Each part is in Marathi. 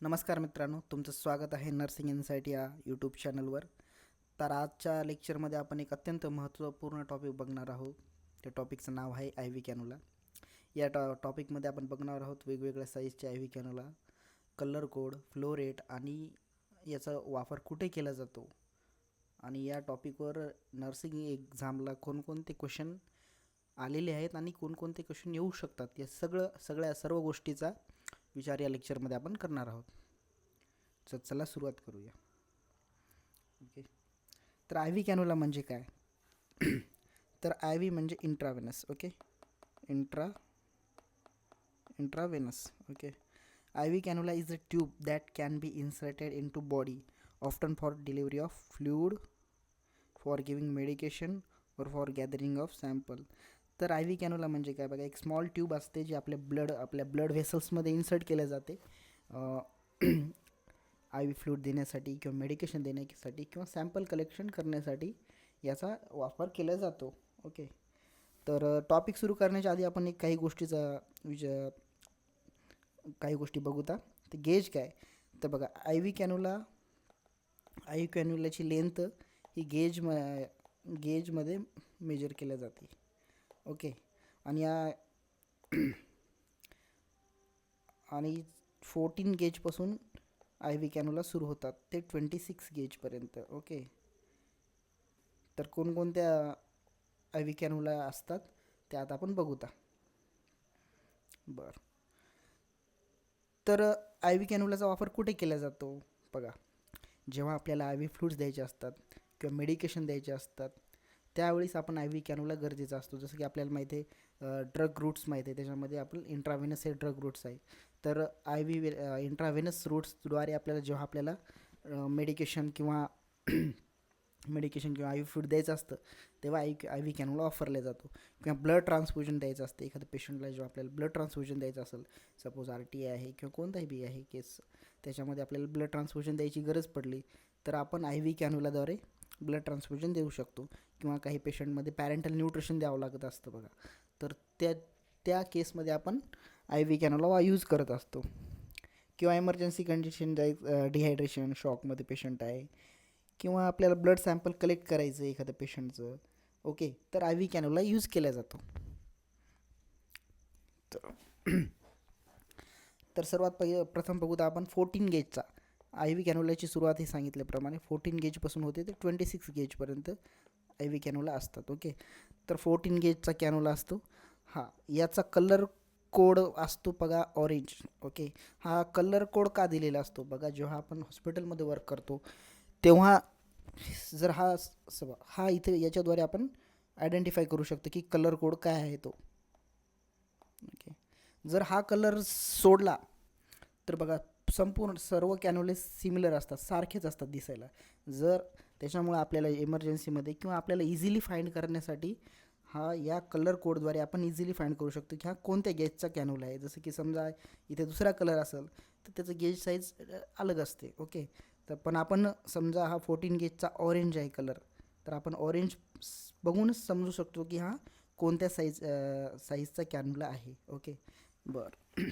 नमस्कार मित्रांनो तुमचं स्वागत आहे नर्सिंग इन्साईट या यूट्यूब चॅनलवर तर आजच्या लेक्चरमध्ये आपण एक अत्यंत महत्त्वपूर्ण टॉपिक बघणार आहोत. त्या टॉपिकचं नाव आहे आय व्ही कॅनोला या टॉ टॉपिकमध्ये आपण बघणार आहोत वेगवेगळ्या साईजचे I V cannula colour code flow rate आणि याचा वापर कुठे केला जातो. आणि या टॉपिकवर नर्सिंग एक्झामला कोणकोणते क्वेश्चन आलेले आहेत आणि कोणकोणते क्वेश्चन येऊ शकतात. या सगळं सगळ्या सर्व गोष्टीचा विचार या लेक्चरमध्ये आपण करणार आहोत. तर चला सुरुवात करूया. ओके तर आय व्ही कॅनोला म्हणजे काय? तर आय व्ही म्हणजे intravenous okay intra intravenous okay I V cannula is a tube that can be inserted into body often for delivery of fluid for giving medication और फॉर गॅदरिंग ऑफ सॅम्पल तर आय व्ही कॅनोला म्हणजे काय बघा एक स्मॉल ट्यूब असते जी आपल्या ब्लड आपल्या ब्लड व्हेसल्समध्ये इन्सर्ट केल्या जाते. आय व्ही फ्लूड देण्यासाठी किंवा मेडिकेशन देण्यासाठी किंवा सॅम्पल कलेक्शन करण्यासाठी याचा वापर केला जातो. ओके तर टॉपिक सुरू करण्याच्या आधी आपण एक काही गोष्टीचा विचार काही गोष्टी बघूता तर गेज काय? तर बघा I V cannula I V कॅन्युलाची length ही गेज म गेजमध्ये मेजर केल्या जाते. ओके. आणि या आणि फोर्टीन गेजपासून आय व्ही कॅनोला सुरू होतात. ते ट्वेंटी सिक्स गेजपर्यंत. ओके. तर कोणकोणत्या आय व्ही कॅनोला असतात ते आता आपण बघूता. बरं. तर आय व्ही कॅनोलाचा वापर कुठे केला जातो? बघा. जेव्हा आपल्याला आय व्ही फ्लूड्स द्यायचे असतात किंवा मेडिकेशन द्यायचे असतात त्यावेळेस आपण आय व्ही कॅनोला गरजेचा असतो. जसं की आपल्याला माहिती आहे ड्रग रूट्स माहिती आहे. त्याच्यामध्ये आपण इंट्राव्हेनस हे ड्रग रूट्स आहे. तर आय व्ही इंट्राव्हेनस रूट्सद्वारे आपल्याला जेव्हा आपल्याला मेडिकेशन किंवा मेडिकेशन किंवा आय व्ही फूड द्यायचं असतं तेव्हा आय आय व्ही कॅनोला ऑफरला जातो. किंवा ब्लड ट्रान्सफ्युजन द्यायचं असतं. एखाद्या पेशंटला जेव्हा आपल्याला ब्लड ट्रान्सफ्युजन द्यायचं असेल सपोज आर टी आय आहे किंवा कोणताही बी आहे केस त्याच्यामध्ये आपल्याला ब्लड ट्रान्सफ्युजन द्यायची गरज पडली तर आपण आय व्ही कॅनोलाद्वारे ब्लड ट्रान्सफ्युजन देऊ शकतो किंवा काही पेशंटमध्ये पॅरेंटल न्यूट्रिशन द्यावं लागत असतं बघा. तर त्या त्या केसमध्ये आपण आय व्ही कॅनोला यूज करत असतो. किंवा इमर्जन्सी कंडिशन जाय डिहायड्रेशन शॉकमध्ये पेशंट आहे किंवा आपल्याला ब्लड सॅम्पल कलेक्ट करायचं आहे एखाद्या पेशंटचं ओके तर आय व्ही कॅनोला यूज केला जातो. तर तर सर्वात पहिलं प्रथम बघूत आपण फोर्टीन गेजचा आय व्ही कॅनोलाची सुरुवात हे सांगितल्याप्रमाणे फोर्टीन गेजपासून होते ते ट्वेंटी सिक्स गेजपर्यंत आय व्ही कॅनोला असतात ओके तर फोर्टीन गेजचा कॅनोला असतो. हां याचा कलर कोड असतो बघा ऑरेंज ओके हा कलर कोड का दिलेला असतो बघा जेव्हा आपण हॉस्पिटलमध्ये वर्क करतो तेव्हा जर हा स हा इथे याच्याद्वारे आपण आयडेंटिफाय करू शकतो की कलर कोड काय आहे तो. ओके जर हा कलर सोडला तर बघा संपूर्ण सर्व कॅनोले सिमिलर असतात सारखेच असतात दिसायला. जर त्याच्यामुळे आपल्याला इमर्जन्सीमध्ये किंवा आपल्याला इझिली फाईंड करण्यासाठी हा या कलर कोडद्वारे आपण इझिली फाईंड करू शकतो की हा कोणत्या गेजचा कॅनोला आहे. जसं की समजा इथे दुसरा कलर असेल तर त्याचं गेज साईज अलग असते ओके तर पण आपण समजा हा फोर्टीन गेजचा ऑरेंज आहे कलर तर आपण ऑरेंज बघूनच समजू शकतो की हा कोणत्या साईज साईजचा कॅनुला आहे ओके बरं.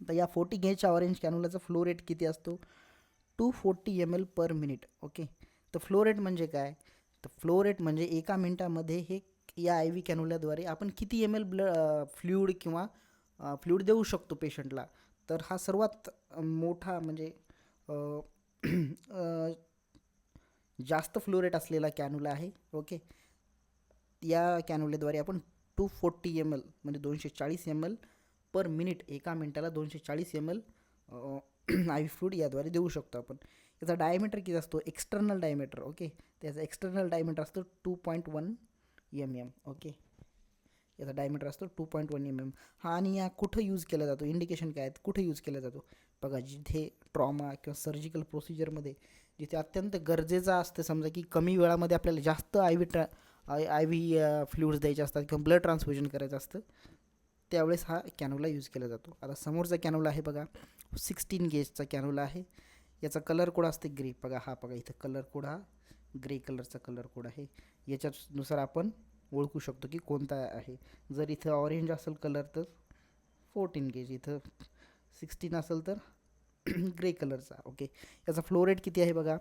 तर या फोर्टी घेच्या ऑरेंज कॅनुलाचा फ्लो रेट किती असतो? Two forty M L per minute okay तर फ्लो रेट म्हणजे काय? तर फ्लो रेट म्हणजे एका मिनटामध्ये हे या आय व्ही कॅनुल्याद्वारे आपण किती एम एल ब्ल फ्ल्यूड किंवा फ्ल्यूड देऊ शकतो पेशंटला तर हा सर्वात मोठा म्हणजे जास्त फ्लो रेट असलेला कॅनुला आहे ओके या कॅनुल्याद्वारे आपण टू फोर्टी एम एल म्हणजे दोनशे चाळीस एम एल पर मिनिट एका मिनटाला दोनशे चाळीस एम एल आय फ्लूड याद्वारे देऊ शकतो आपण. याचा डायमीटर किती असतो? एक्सटर्नल डायमीटर ओके त्याचा एक्सटर्नल डायमीटर असतो two point one M M okay याचा डायमीटर असतो two point one M M हा आणि या कुठं यूज केला जातो? इंडिकेशन काय आहेत? कुठं यूज केला जातो? बघा जिथे ट्रॉमा किंवा सर्जिकल प्रोसिजरमध्ये जिथे अत्यंत गरजेचं असतं समजा की कमी वेळामध्ये आपल्याला जास्त आय व्ही ट्रा आय आय व्ही फ्लूड्स द्यायचे असतात किंवा ब्लड ट्रान्सफ्युजन करायचं असतं त्यावेळेस हा कॅनोला यूज केला जातो. आता समोरचा कॅनोला आहे बघा सिक्स्टीन गेजचा कॅनोला आहे. याचा कलर कोड असते ग्रे. बघा हा बघा इथं कलर कोड हा ग्रे कलरचा कलर कोड आहे. याच्यानुसार आपण ओळखू शकतो की कोणता आहे. जर इथं ऑरेंज असेल कलर तर फोर्टीन गेज इथं सिक्स्टीन असेल तर ग्रे कलरचा. ओके. याचा फ्लो रेट किती आहे बघा?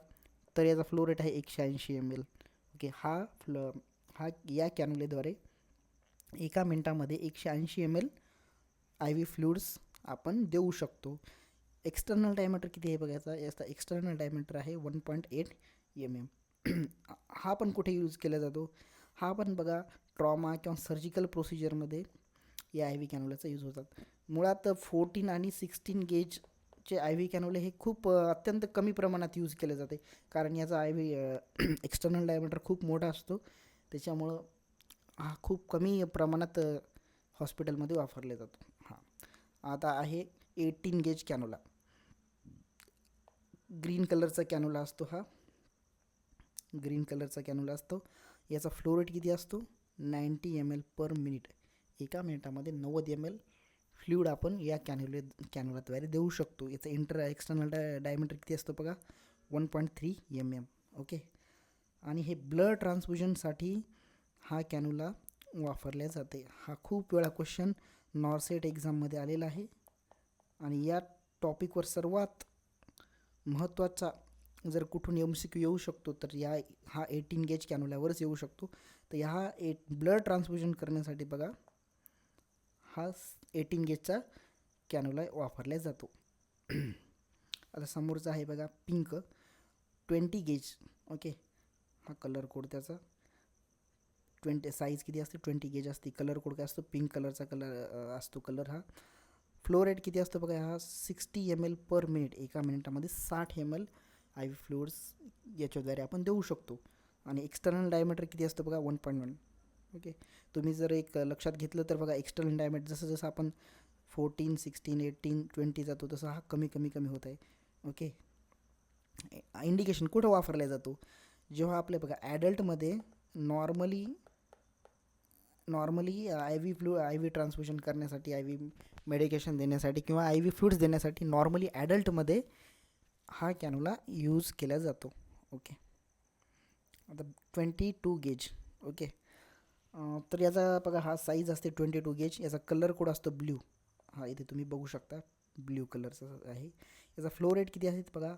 तर याचा फ्लो रेट आहे एकशे ऐंशी एम एल ओके. हा फ्ल हा या कॅनोलेद्वारे एका मिनटामध्ये एकशे ऐंशी M L I V fluids आपण देऊ शकतो. एक्सटर्नल डायमीटर किती आहे बघायचा? याचा एक्स्टर्नल एक्सटर्नल डायमीटर आहे one point eight M M हा पण कुठे यूज केला जातो? हा पण बघा ट्रॉमा किंवा सर्जिकल प्रोसिजरमध्ये या आय व्ही कॅनोलाचा यूज होतात. मुळात फोर्टीन आणि सिक्स्टीन गेजचे आय व्ही कॅनोले हे खूप अत्यंत कमी प्रमाणात यूज केले जाते. कारण याचा आय व्ही एक्सटर्नल डायमीटर खूप मोठा असतो. त्याच्यामुळं हा खूप कमी प्रमाणात हॉस्पिटलमध्ये वापरले जातो. हां. आता आहे एटीन गेज कॅनोला. ग्रीन कलरचा कॅनोला असतो हा. ग्रीन कलरचा कॅनोला असतो. याचा फ्लो रेट किती असतो? Ninety M L per minute. एका मिनिटामध्ये नव्वद एम एल फ्ल्यूड आपण या कॅन्युले कॅनोलाद्वारे देऊ शकतो. याचा इंटर एक्सटर्नल डाय डायमीटर किती असतो बघा? One point three M M. Okay? आणि हे ब्लड ट्रान्सफ्युजनसाठी हा कॅन्युला वापरल्या जाते. हा खूप वेळा क्वेश्चन नॉर्सेट एक्झाममध्ये आलेला आहे. आणि या टॉपिकवर सर्वात महत्त्वाचा जर कुठून एम सी क्यू येऊ शकतो तर या हा एटीन गेज कॅनोलावरच येऊ शकतो. तर ह्या एट ब्लड ट्रान्सफ्युजन करण्यासाठी बघा हा एटीन गेजचा कॅनोला वापरला जातो. आता समोरचा आहे बघा पिंक ट्वेंटी गेज ओके हा कलर कोड त्याचा. ट्वेंटी साईज किती असते? ट्वेंटी गेज असते. कलर कोड काय असतो? पिंक कलरचा कलर असतो कलर हा. फ्लो रेट किती असतो बघा हा? Sixty M L per minute एका मिनिटामध्ये साठ M L I V fluids याच्याद्वारे आपण देऊ शकतो. आणि एक्सटर्नल डायमीटर किती असतो बघा? वन पॉईंट वन ओके तुम्ही जर एक लक्षात घेतलं तर बघा एक्सटर्नल डायमीटर जसं जसं आपण फोर्टीन सिक्स्टीन एटीन ट्वेंटी जातो तसं हा कमी कमी कमी होत आहे. ओके इंडिकेशन कुठं वापरला जातो? जेव्हा आपल्या बघा ॲडल्टमध्ये नॉर्मली नॉर्मली आय व्ही फ्लू आय व्ही ट्रान्सफ्युजन करण्यासाठी आय व्ही मेडिकेशन देण्यासाठी किंवा आय व्ही फ्लूड्स देण्यासाठी नॉर्मली ॲडल्टमध्ये हा कॅनोला यूज केला जातो. ओके आता ट्वेंटी टू गेज ओके तर याचा बघा हा साईज असते ट्वेंटी टू गेज याचा कलर कोड असतो ब्ल्यू हा इथे तुम्ही बघू शकता ब्ल्यू कलरचा आहे. याचा फ्लो रेट किती आहे बघा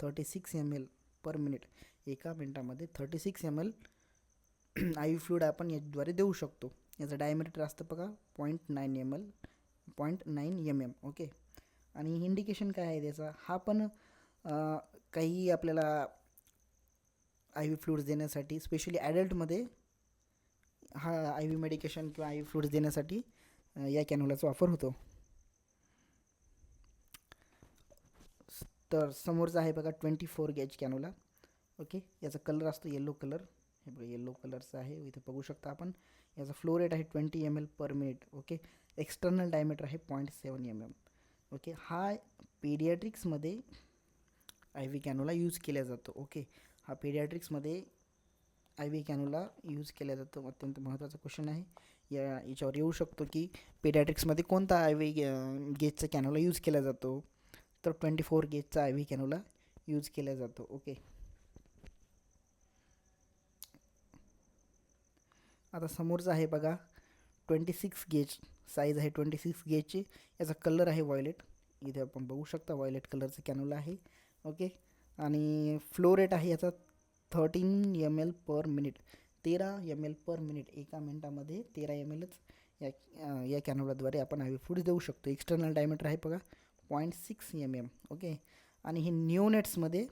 thirty six M L per minute एका मिनटामध्ये thirty six M L I fluid आपण याद्वारे देऊ शकतो. याचं डायमीटर असतं बघा point nine M L point nine M M okay आणि इंडिकेशन काय आहे त्याचा? हा पण काही आपल्याला आय व्ही फ्लूड्स देण्यासाठी स्पेशली ॲडल्टमध्ये हा आय व्ही मेडिकेशन किंवा आय व्ही फ्लूड्स देण्यासाठी या कॅनोलाचा वापर होतो. तर समोरचा आहे बघा twenty four gauge cannula okay याचा कलर असतो येलो कलर हे बघा येलो कलरचं आहे. इथे बघू शकता आपण. याचा फ्लो रेट आहे twenty M L per minute okay external diameter आहे point seven M M okay हा पेडियाट्रिक्समध्ये आय व्ही कॅनोला यूज केला जातो ओके हा पेडियाट्रिक्समध्ये आय व्ही कॅनोला यूज केला जातो. अत्यंत महत्त्वाचा क्वेश्चन आहे. या याच्यावर येऊ शकतो की पेडियाट्रिक्समध्ये कोणता आय व्ही गेजचा कॅनोला यूज केला जातो? तर ट्वेंटी फोर गेजचा आय व्ही कॅनोला यूज केला जातो ओके आता समोरचा आहे बघा ट्वेंटी सिक्स गेज साईज आहे. ट्वेंटी सिक्स गेजची याचा कलर आहे व्हायलेट इथे आपण बघू शकता व्हायलेट कलरचं कॅनोला आहे. ओके आणि फ्लो रेट आहे याचा thirteen M L per minute तेरा एम एल पर मिनिट एका मिनटामध्ये तेरा एम एलच या या कॅनोलाद्वारे आपण हवी फूड देऊ शकतो. एक्सटर्नल डायमीटर आहे बघा point six M M okay आणि हे न्यूनेट्समध्ये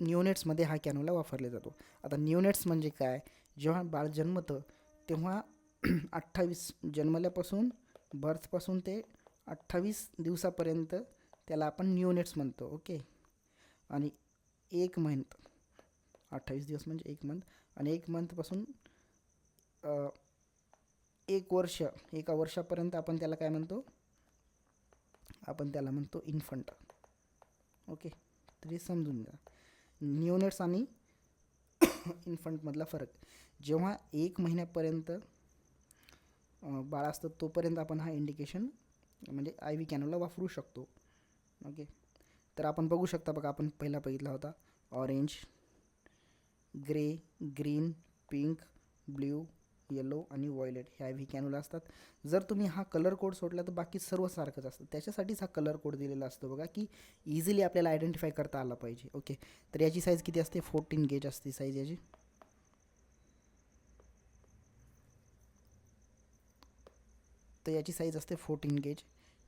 न्यूनेट्समध्ये हा कॅनोला वापरला जातो. आता न्यूनेट्स म्हणजे काय? जेव्हा बाळ जन्मतं तेव्हा अठ्ठावीस जन्मल्यापासून बर्थपासून ते अठ्ठावीस दिवसापर्यंत त्याला आपण न्यूनेट्स म्हणतो ओके? आणि एक मंथ अठ्ठावीस दिवस म्हणजे एक मंथ आणि एक मंथपासून एक वर्ष एका वर्षापर्यंत आपण त्याला काय म्हणतो? आपण त्याला म्हणतो इन्फंट ओके? तरी समजून घ्या. न्यूनेट्स आणि इन्फंटमधला फरक. जेव्हा एक महिन्यापर्यंत बाळ असतं तोपर्यंत आपण हा इंडिकेशन म्हणजे आय व्ही कॅनोला वापरू शकतो. ओके? तर आपण बघू शकता बघा आपण पहिला बघितला होता. Orange grey green pink blue yellow आणि वॉयलेट ह्या व्ही कॅनोला असतात. जर तुम्ही हा कलर कोड सोडला तर बाकी सर्व सारखंच असतं. त्याच्यासाठीच हा कलर कोड दिलेला असतो बघा की इझिली आपल्याला आयडेंटिफाय करता आला पाहिजे. ओके तर याची साईज किती असते? फोर्टीन गेज असते साईज याची. तर याची साईज असते फोर्टीन गेज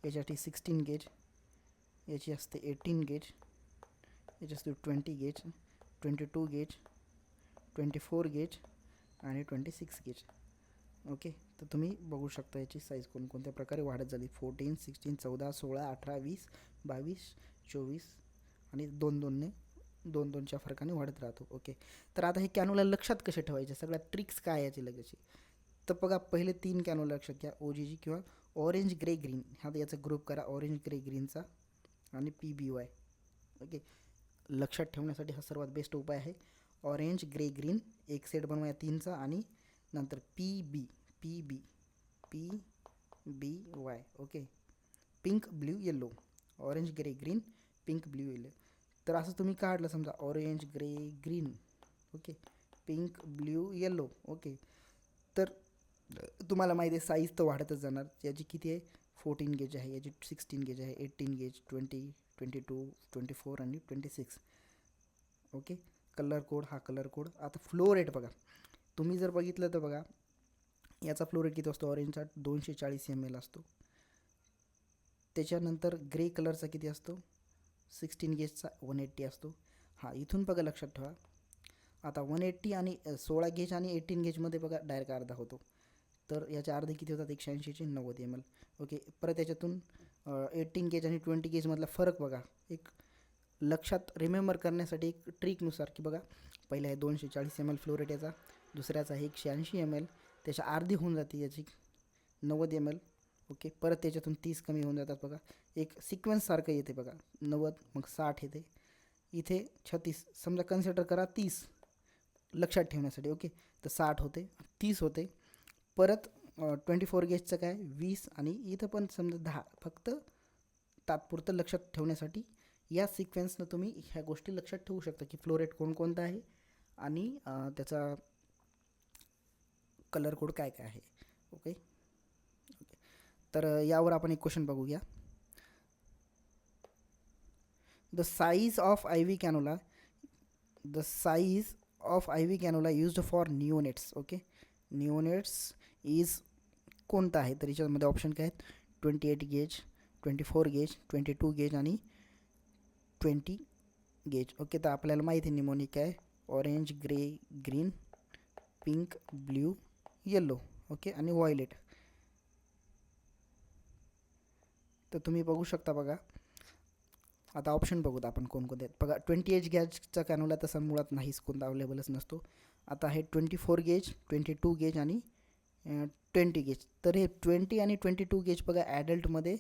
याच्यासाठी सिक्स्टीन गेज याची असते एटीन गेज याची असते twenty gauge twenty two gauge twenty four gauge आणि ट्वेंटी सिक्स गेज ओके तर तुम्ही बघू शकता याची साईज कोणकोणत्या प्रकारे वाढत झाली फोर्टीन सिक्स्टीन चौदा सोळा अठरा वीस बावीस चोवीस आणि दोन दोनने दोन दोनच्या फरकाने वाढत राहतो. ओके तर आता हे कॅनोला लक्षात कसे ठेवायचे? सगळ्या ट्रिक्स काय याची लगेची? तर बघा पहिले तीन कॅनोला लक्षात घ्या. ओ जी जी किंवा ऑरेंज ग्रे ग्रीन ह्या याचा ग्रुप करा. ऑरेंज ग्रे ग्रीनचा आणि पी बी वाय ओके लक्षात ठेवण्यासाठी हा सर्वात बेस्ट उपाय आहे. Orange grey green. एक सेट बनवूया तीनचा आणि नंतर P B P B P B Y okay pink blue yellow orange grey green pink blue yellow तर असं तुम्ही काढलं समजा orange grey green okay pink blue yellow okay तर तुम्हाला माहिती आहे साईज तर वाढतच जाणार. याची किती आहे? फोर्टीन गेज आहे. याची सिक्स्टीन गेज आहे. Eighteen gauge twenty twenty two twenty four आणि twenty six okay colour code हा कलर कोड. आता फ्लो रेट बघा. तुम्ही जर बघितलं तर बघा याचा फ्लो रेट किती असतो? ऑरेंजचा दोनशे चाळीस एम एल असतो. त्याच्यानंतर ग्रे कलरचा किती असतो? सिक्स्टीन गेजचा वन एट्टी असतो. हा इथून बघा लक्षात ठेवा. आता वन एट्टी आणि सोळा गेज आणि एटीन गेजमध्ये बघा डायरेक्ट अर्धा होतो. तर याचे अर्धे किती होतात? एकशे ऐंशीचे नव्वद एम एल ओके परत याच्यातून एटीन गेज आणि ट्वेंटी गेजमधला फरक बघा. एक लक्षात रिमेंबर करण्यासाठी एक ट्रिकनुसार की बघा पहिला आहे दोनशे चाळीस एम एल फ्लोरेट याचा दुसऱ्याचा आहे एकशे ऐंशी एम एल त्याच्या अर्धी होऊन जाते याची नव्वद एम एल ओके परत त्याच्यातून तीस कमी होऊन जातात बघा. एक सिक्वेन्ससारखं येते बघा. नव्वद मग साठ येते. इथे छत्तीस समजा कन्सिडर करा तीस लक्षात ठेवण्यासाठी ओके तर साठ होते तीस होते. परत ट्वेंटी फोर गेजचं काय? वीस आणि इथं पण समजा दहा. फक्त तात्पुरतं लक्षात ठेवण्यासाठी या सिक्वेन्सनं तुम्ही ह्या गोष्टी लक्षात ठेवू शकता की फ्लोरेट कोणकोणता आहे आणि त्याचा कलर कोड काय काय आहे. ओके ओके तर यावर आपण एक क्वेश्चन बघूया. The size of I V cannula the size of I V cannula used for neonates okay neonates is कोणता आहे? तर याच्यामध्ये ऑप्शन काय आहेत? Twenty eight gauge twenty four gauge twenty two gauge आणि ट्वेंटी गेज ओके तर आपल्याला माहिती आहे निमोनिक आहे. Orange grey green pink blue yellow okay आणि व्हायलेट तर तुम्ही बघू शकता बघा. आता ऑप्शन बघूत आपण कोणकोणते आहेत. बघा ट्वेंटी एच गॅजचा कॅनोला तसा मुळात नाहीच कोणता अवेलेबलच नसतो. आता आहे twenty four gauge twenty two gauge आणि ट्वेंटी गेज तर हे ट्वेंटी आणि ट्वेंटी टू गेज बघा ॲडल्टमध्ये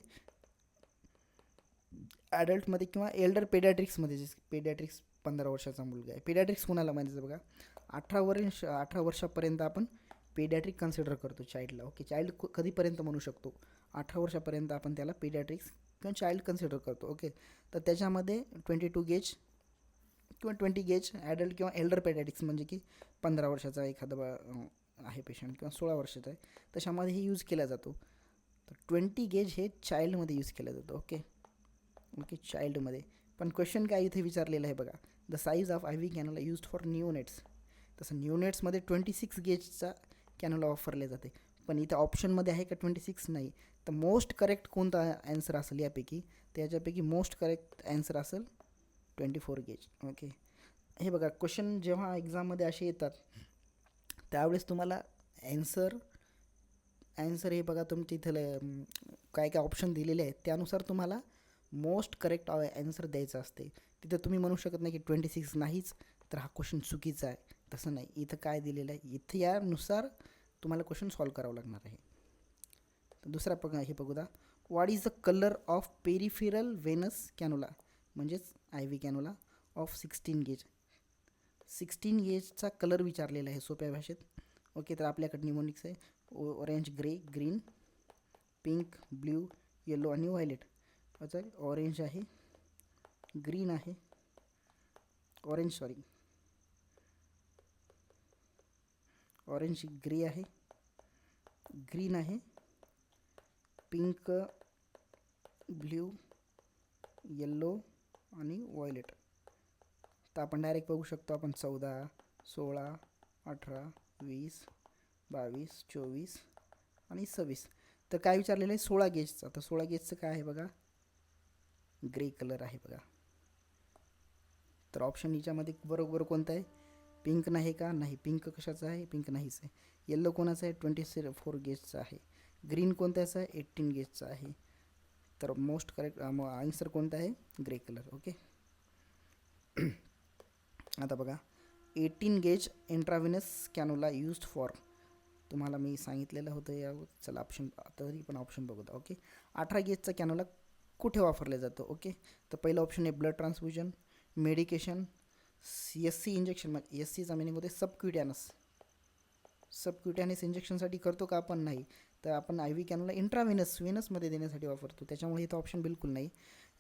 ॲडल्टमध्ये किंवा एल्डर पेडॅट्रिक्समध्ये जे पेडॅट्रिक्स पंधरा वर्षाचा मुलगा आहे. पेडॅट्रिक्स कोणाला म्हणायचं बघा? अठरा वर्ष अठरा वर्षापर्यंत आपण पेडॅट्रिक कन्सिडर करतो चाइल्डला ओके चाइल्ड कधीपर्यंत म्हणू शकतो? अठरा वर्षापर्यंत आपण त्याला पेडॅट्रिक्स किंवा चाइल्ड कन्सिडर करतो ओके तर त्याच्यामध्ये ट्वेंटी टू गेज किंवा ट्वेंटी गेज ॲडल्ट किंवा एल्डर पेडॅटिक्स म्हणजे की पंधरा वर्षाचा एखादा बा आहे पेशंट किंवा सोळा वर्षाचा आहे. तशामध्ये हे यूज केला जातो. तर ट्वेंटी गेज हे चाइल्डमध्ये यूज केलं जातं ओके ओके चाइल्डमध्ये पण क्वेश्चन काय इथे विचारलेलं आहे बघा. The size of I V cannula used for neonates तसं न्यूनेट्समध्ये ट्वेंटी सिक्स गेजचा कॅनोला वापरले जाते. पण इथं ऑप्शनमध्ये आहे का ट्वेंटी सिक्स नाही. तर मोस्ट करेक्ट कोणता ॲन्सर असेल यापैकी? तर याच्यापैकी मोस्ट करेक्ट ॲन्सर असेल ट्वेंटी फोर गेज ओके हे बघा क्वेश्चन जेव्हा एक्झाममध्ये असे येतात त्यावेळेस तुम्हाला ॲन्सर ॲन्सर हे बघा तुमच्या इथलं काय काय ऑप्शन दिलेले आहेत त्यानुसार तुम्हाला मोस्ट करेक्ट ॲन्सर द्यायचं असते. तिथं तुम्ही म्हणू शकत नाही की ट्वेंटी सिक्स नाहीच तर हा क्वेश्चन चुकीचा आहे. तसं नाही. इथं काय दिलेलं आहे? इथं यानुसार तुम्हाला क्वेश्चन सॉल्व करावं लागणार आहे. दुसरा बघा हे बघू what is the colour of peripheral venous cannula म्हणजेच I V cannula of sixteen gauge sixteen गेजचा colour विचारलेला आहे सोप्या भाषेत. ओके तर आपल्याकडे निमोनिक्स आहे. Orange grey green pink blue yellow आणि व्हायलेट अच्छा ऑरेंज आहे ग्रीन आहे ऑरेंज सॉरी ऑरेंज ग्रे आहे ग्रीन आहे पिंक ब्ल्यू येल्लो आणि वॉयलेट तर आपण डायरेक्ट बघू शकतो आपण चौदा सोळा अठरा वीस बावीस चोवीस आणि सव्वीस. तर काय विचारलेलं आहे? सोळा गेजचं तर सोळा गेजचं काय आहे बघा? ग्रे कलर आहे बघा. तर ऑप्शन याच्यामध्ये बरोबर कोणतं आहे? पिंक नाही का? नाही पिंक कशाचं आहे? पिंक नाहीच आहे. येल्लो कोणाचा आहे? ट्वेंटी से फोर गेजचं आहे. ग्रीन कोणत्याचा आहे? एट्टीन गेजचं आहे. तर मोस्ट करेक्ट आन्सर कोणता आहे? ग्रे कलर ओके आता बघा. Eighteen gauge intravenous cannula used for तुम्हाला मी सांगितलेलं होतं या चला ऑप्शन तरी पण ऑप्शन बघूया ओके अठरा गेजचा कॅनोला कुठे वापरले जातं ओके? तर पहिलं ऑप्शन आहे blood transfusion medication S C injection S सीचा मिनिंग होते सबक्युटॅनस सबक्युटॅनस इंजेक्शनसाठी करतो का आपण? नाही. तर आपण आय व्ही कॅनला इंट्राव्हिनस व्हिनसमध्ये देण्यासाठी वापरतो. त्याच्यामुळे इथं ऑप्शन बिलकुल नाही.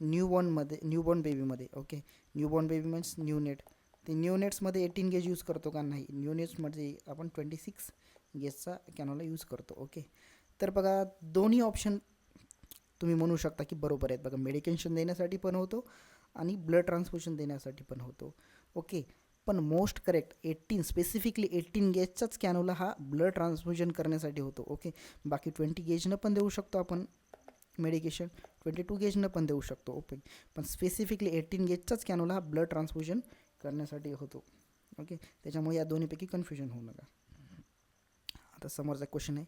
न्यूबॉर्नमध्ये newborn बेबीमध्ये okay? Newborn baby means neonate ते न्यू नेट्समध्ये एटीन गेज यूज करतो का? नाही. न्यू नेट्समध्ये आपण ट्वेंटी सिक्स गेजचा कॅनोला यूज करतो ओके? तर बघा दोन्ही ऑप्शन तुम्ही म्हणू शकता की बरोबर आहेत. बघा मेडिकेशन देण्यासाठी पण होतो आणि ब्लड ट्रान्सफ्युजन देण्यासाठी पण होतो. ओके पण most correct eighteen specifically eighteen गेजचाच cannula हा ब्लड ट्रान्सफ्युजन करण्यासाठी होतो. ओके बाकी ट्वेंटी गेजनं पण देऊ शकतो आपण मेडिकेशन ट्वेंटी टू गेजनं पण देऊ शकतो. ओके पण स्पेसिफिकली एट्टीन गेजचाच कॅनोला हा ब्लड ट्रान्सफ्युजन करण्यासाठी होतो. ओके त्याच्यामुळे या दोन्हीपैकी कन्फ्युजन होऊ नका. आता समोरचा क्वेश्चन आहे.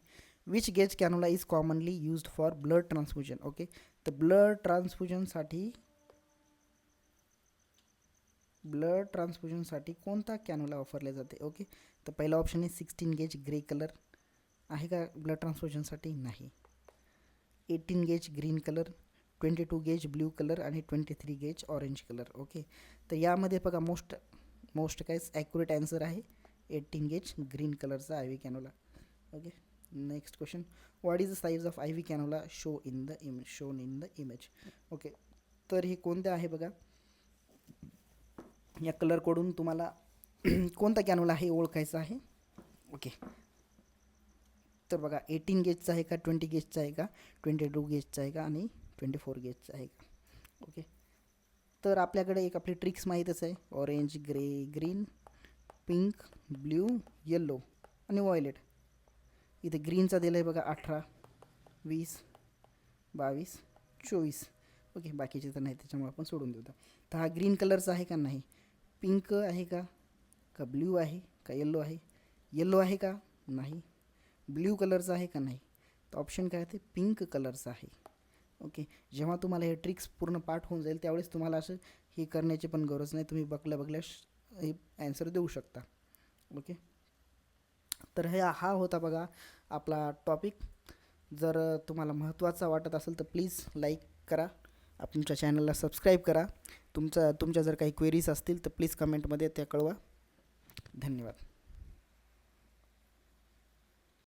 Which gauge cannula is commonly used for blood transfusion okay तर ब्लड ट्रान्सफ्युजनसाठी ब्लड ट्रान्सफ्युजनसाठी कोणता कॅनोला वापरले जाते ओके तर पहिला ऑप्शन आहे सिक्स्टीन गेज ग्रे कलर आहे का ब्लड ट्रान्सफ्युजनसाठी नाही. Eighteen gauge green colour twenty two gauge blue colour आणि twenty three gauge orange colour okay तर यामध्ये बघा मोस्ट मोस्ट काय ॲक्युरेट आन्सर आहे. एटीन गेज ग्रीन कलरचा I V cannula okay next question what is the size of I V cannula show in the image shown in the image okay तर हे कोणतं आहे बघा? या कलरकडून तुम्हाला कोणता कॅनोला आहे ओळखायचं आहे? ओके तर बघा एटीन गेजचा आहे का ट्वेंटी गेजचा आहे का ट्वेंटी टू गेजचा आहे का आणि ट्वेंटी फोर गेजचा आहे का? ओके तर आपल्याकडे एक आपली ट्रिक्स माहीतच आहे. Orange grey green pink blue yellow आणि वॉयलेट इथे ग्रीनचा दिलं आहे बघा अठरा वीस बावीस चोवीस. ओके बाकीचे तर नाही त्याच्यामुळे आपण सोडून देऊ तर हा ग्रीन कलरचा आहे का नाही? पिंक आहे का? का ब्ल्यू आहे? का येल्लो आहे? येल्लो आहे का? नाही. ब्ल्यू कलरचा आहे का नाही? तर ऑप्शन काय ते पिंक कलरचा आहे. ओके जेव्हा तुम्हाला हे ट्रिक्स पूर्ण पाठ होऊन जाईल त्यावेळेस तुम्हाला असं हे करण्याची पण गरज नाही. तुम्ही बघल्या बघल्या हे ॲन्सर देऊ शकता. ओके तर हे हा होता बघा आपला टॉपिक जर तुम्हाला महत्त्वाचा वाटत असेल तर प्लीज लाईक करा. तुमच्या चॅनलला सबस्क्राईब करा. तुमचा तुमच्या जर काही क्वेरीज असतील तर प्लीज कमेंटमध्ये त्या कळवा. धन्यवाद.